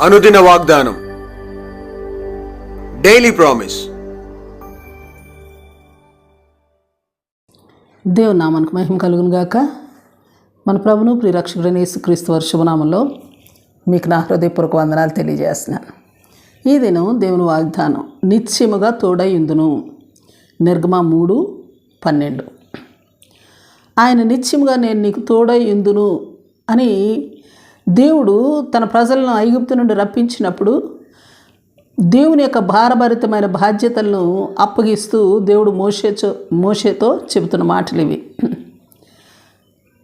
అనుదిన వాగ్దానం. Daily promise దేవుని నామానికి మహిమ కలుగును గాక. మన ప్రభును ప్రియరక్షకుడైన యేసుక్రీస్తు వర్షభనామంలో మీకు నా హృదయపూర్వక వందనాలు తెలియజేస్తున్నాను. ఈ దినం దేవుని వాగ్దానం నిత్యముగా తోడయుందును. నిర్గమ మూడు పన్నెండు. ఆయన నిత్యముగా నేను నీకు తోడయుందును అని దేవుడు తన ప్రజలను ఐగుప్తు నుండి రప్పించినప్పుడు దేవుని యొక్క భారభరితమైన బాధ్యతలను అప్పగిస్తూ దేవుడు మోషేచో మోషేతో చెబుతున్న మాటలు ఇవి.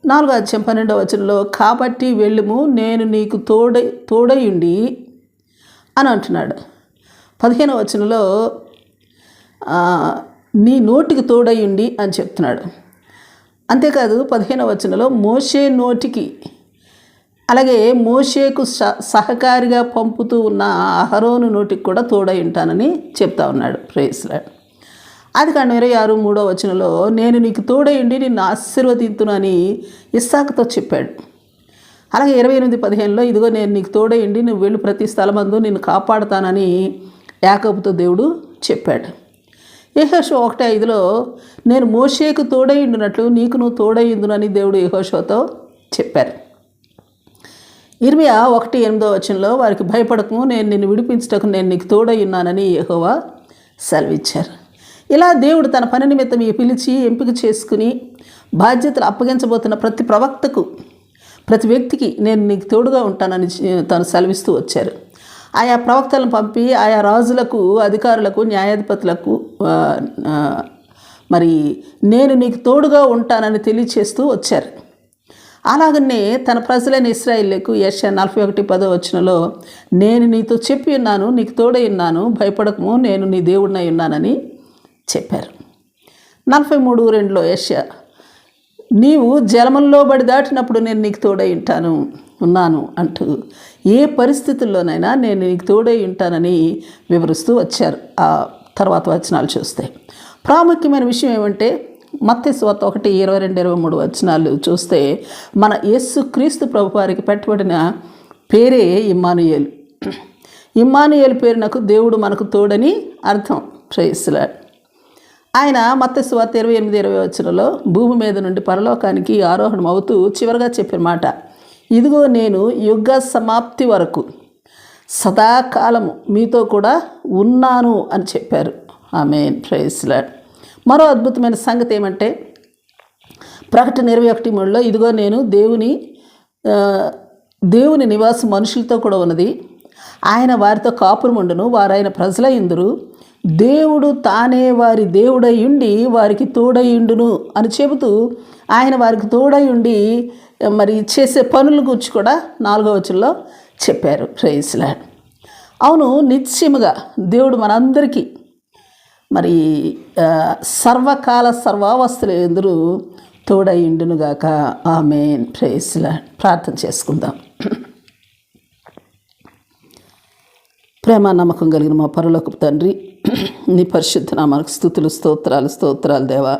నాలుగో అధ్యాయం పన్నెండవ వచనంలో కాబట్టి వెళ్ళుము నేను నీకు తోడై తోడయుండి అని అంటున్నాడు. పదిహేనవ వచనంలో నీ నోటికి తోడయుండి అని చెప్తున్నాడు. అంతేకాదు పదిహేనవ వచనంలో మోషే నోటికి అలాగే మోషేకు స సహకారిగా పంపుతూ ఉన్న అహరోను నోటికి కూడా తోడై ఉంటానని చెప్తా ఉన్నాడు. ప్రేస్లాడ్ అది కానీ ఇరవై ఆరు మూడో వచనంలో నేను నీకు తోడయుండి నిన్ను ఆశీర్వదింతునని ఇస్సాకుతో చెప్పాడు. అలాగే ఇరవై ఎనిమిది పదిహేనులో ఇదిగో నేను నీకు తోడయుండి నువ్వు వెళ్ళి ప్రతి స్థలమందు నిన్ను కాపాడుతానని యాకబుతో దేవుడు చెప్పాడు. యహోషో ఒకటి ఐదులో నేను మోషేకు తోడయుండినట్లు నీకు నువ్వు తోడయుందునని దేవుడు యహోషోతో చెప్పారు. ఇర్మియా ఒకటి ఎనిమిదో వచనంలో వారికి భయపడకము నేను నిన్ను విడిపించటకు నేను నీకు తోడై ఉన్నానని యెహోవా సెలవిచ్చారు. ఇలా దేవుడు తన పని నిమిత్తం ఈ పిలిచి ఎంపిక చేసుకుని బాధ్యతలు అప్పగించబోతున్న ప్రతి ప్రవక్తకు ప్రతి వ్యక్తికి నేను నీకు తోడుగా ఉంటానని తను సెలవిస్తూ వచ్చారు. ఆయా ప్రవక్తలను పంపి ఆయా రాజులకు అధికారులకు న్యాయాధిపతులకు మరి నేను నీకు తోడుగా ఉంటానని తెలియచేస్తూ వచ్చారు. అలాగనే తన ప్రజలైన ఇస్రాయిల్కు యశ నలభై ఒకటి పదో వచనంలో నేను నీతో చెప్పి ఉన్నాను నీకు తోడై ఉన్నాను భయపడకము నేను నీ దేవుడినై ఉన్నానని చెప్పారు. నలభై మూడు రెండులో యశ నీవు జలముల్లో బడి దాటినప్పుడు నేను నీకు తోడై ఉంటాను ఉన్నాను అంటూ ఏ పరిస్థితుల్లోనైనా నేను నీకు తోడై ఉంటానని వివరిస్తూ వచ్చారు. ఆ తర్వాత వచనాలు చూస్తే ప్రాముఖ్యమైన విషయం ఏమంటే మత్తి ఒకటి ఇరవై రెండు ఇరవై మూడు వచనాలు చూస్తే మన యేసు క్రీస్తు ప్రభు వారికి పెట్టబడిన పేరే ఇమ్మానుయేలు. ఇమ్మానుయేలు పేరు నాకు దేవుడు మనకు తోడని అర్థం. ప్రేయస్లాడ్ ఆయన మత్త సువార్త ఇరవై ఎనిమిది ఇరవై వచ్చినలో భూమి మీద నుండి పరలోకానికి ఆరోహణం అవుతూ చివరిగా చెప్పిన మాట. ఇదిగో నేను యుగ సమాప్తి వరకు సదాకాలము మీతో కూడా ఉన్నాను అని చెప్పారు. ఆమె ప్రైస్లాడ్ మరో అద్భుతమైన సంగతి ఏమంటే ప్రకటన ఇరవై ఒకటి మూడులో ఇదిగో నేను దేవుని దేవుని నివాసం మనుషులతో కూడా ఉన్నది. ఆయన వారితో కాపురం ఉండును వారు ఆయన ప్రజల ఇందురు దేవుడు తానే వారి దేవుడై ఉండి వారికి తోడై ఉండును అని చెబుతూ ఆయన వారికి తోడై ఉండి మరి చేసే పనుల గురించి కూడా నాలుగో వచనంలో చెప్పారు. ప్రైస్లాడ్ అవును నిశ్చయముగా దేవుడు మనందరికీ మరి సర్వకాల సర్వావస్థలు ఎందరూ తోడయిండునుగాక. ఆమె ప్రేస్లా ప్రార్థన చేసుకుందాం. ప్రేమ నమ్మకం కలిగిన మా పరులకు తండ్రి నీ పరిశుద్ధ నామానికి స్థుతులు స్తోత్రాలు స్తోత్రాలు దేవా.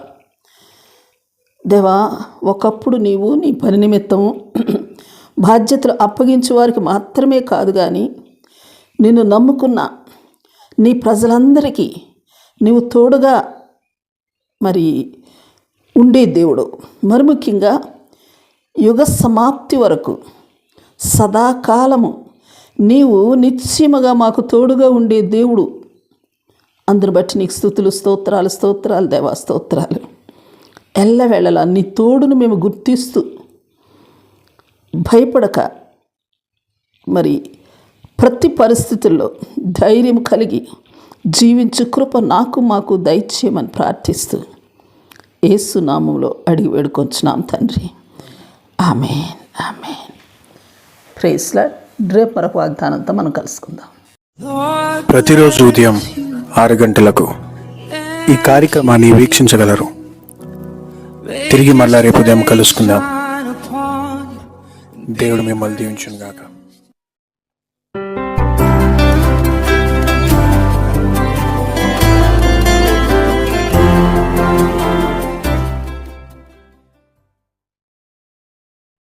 దేవా ఒకప్పుడు నీవు నీ పని నిమిత్తం బాధ్యతలు అప్పగించే వారికి మాత్రమే కాదు కానీ నిన్ను నమ్ముకున్న నీ ప్రజలందరికీ నీవు తోడుగా మరి ఉండే దేవుడు. మరి ముఖ్యంగా యుగ సమాప్తి వరకు సదాకాలము నీవు నిశ్చయముగా మాకు తోడుగా ఉండే దేవుడు. అందుని బట్టి నీకు స్థుతులు స్తోత్రాలు స్తోత్రాలు దేవా స్తోత్రాలు. ఎల్లవేళలా నీ తోడును మేము గుర్తిస్తూ భయపడక మరి ప్రతి పరిస్థితుల్లో ధైర్యం కలిగి జీవించు కృప నాకు మాకు దయచేయమని ప్రార్థిస్తూ ఏసునామంలో అడిగి వేడుకొంచున్నాం తండ్రి. ఆమెన్. ఆమెన్. ప్రేస్లా రేపు మరొక వాగ్దానంతో మనం కలుసుకుందాం. ప్రతిరోజు ఉదయం ఆరు గంటలకు ఈ కార్యక్రమాన్ని వీక్షించగలరు. తిరిగి మళ్ళా రేపు ఉదయం కలుసుకుందాం. దేవుడు మిమ్మల్ని దీవించునుగాక.